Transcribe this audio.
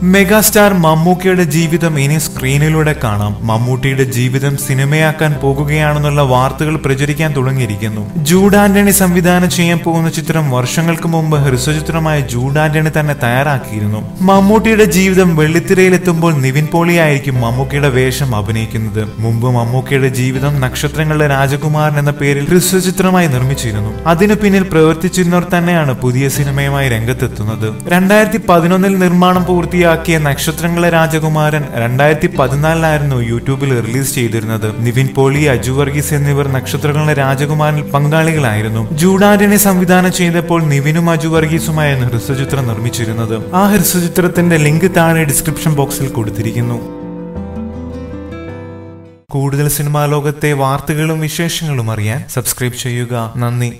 Megastar മമ്മൂക്കയുടെ ജീവിതം ഇനി സ്ക്രീനിലൂടെ കാണാം. മമ്മൂട്ടിയുടെ ജീവിതം സിനിമയാക്കാൻ പോകുകയാണെന്നുള്ള വാർത്തകൾ പ്രചരിക്കാൻ തുടങ്ങിയിരിക്കുന്നു. ജൂഡ് ആന്റണി സംവിധാനം ചെയ്യാൻ പോകുന്ന ചിത്രം വർഷങ്ങൾക്ക് മുമ്പ് ഹ്രസ്വചിത്രമായ ജൂഡ് ആന്റണി തന്നെ തയ്യാറാക്കിയിരുന്നു. മമ്മൂട്ടിയുടെ ജീവിതം വെള്ളിത്തിരയിലെത്തുമ്പോൾ നിവിൻ പോളിയായിരിക്കും മമ്മൂക്കയുടെ വേഷം അഭിനയിക്കുന്നത്. മുമ്പ് മമ്മൂക്കയുടെ ജീവിതം നക്ഷത്രങ്ങളുടെ രാജകുമാരൻ എന്ന പേരിൽ ഹ്രസ്വചിത്രമായി നിർമ്മിച്ചിരുന്നു. അതിനു പിന്നിൽ പ്രവർത്തിച്ചിരുന്നവർ തന്നെയാണ് പുതിയ സിനിമയുമായി രംഗത്തെത്തുന്നത്. രണ്ടായിരത്തി പതിനൊന്നിൽ നിർമ്മാണം പൂർത്തിയാക്കിയ നക്ഷത്രങ്ങളെ രാജകുമാരൻ രണ്ടായിരത്തി പതിനാലിലായിരുന്നു യൂട്യൂബിൽ റിലീസ് ചെയ്തിരുന്നത്. നിവിൻ പോളി അജു വർഗീസ് എന്നിവർ നക്ഷത്രങ്ങളുടെ രാജകുമാരനിൽ പങ്കാളികളായിരുന്നു. ജൂഡാന്റണി സംവിധാനം ചെയ്തപ്പോൾ നിവിനും അജു വർഗീസുമായിരുന്നു ഹ്രസ്വചിത്രം നിർമ്മിച്ചിരുന്നത്. ആ ഹ്രസ്വചിത്രത്തിന്റെ ലിങ്ക് താഴെ ഡിസ്ക്രിപ്ഷൻ ബോക്സിൽ കൊടുത്തിരിക്കുന്നു. കൂടുതൽ സിനിമാ ലോകത്തെ വാർത്തകളും വിശേഷങ്ങളും അറിയാൻ സബ്സ്ക്രൈബ് ചെയ്യുക. നന്ദി.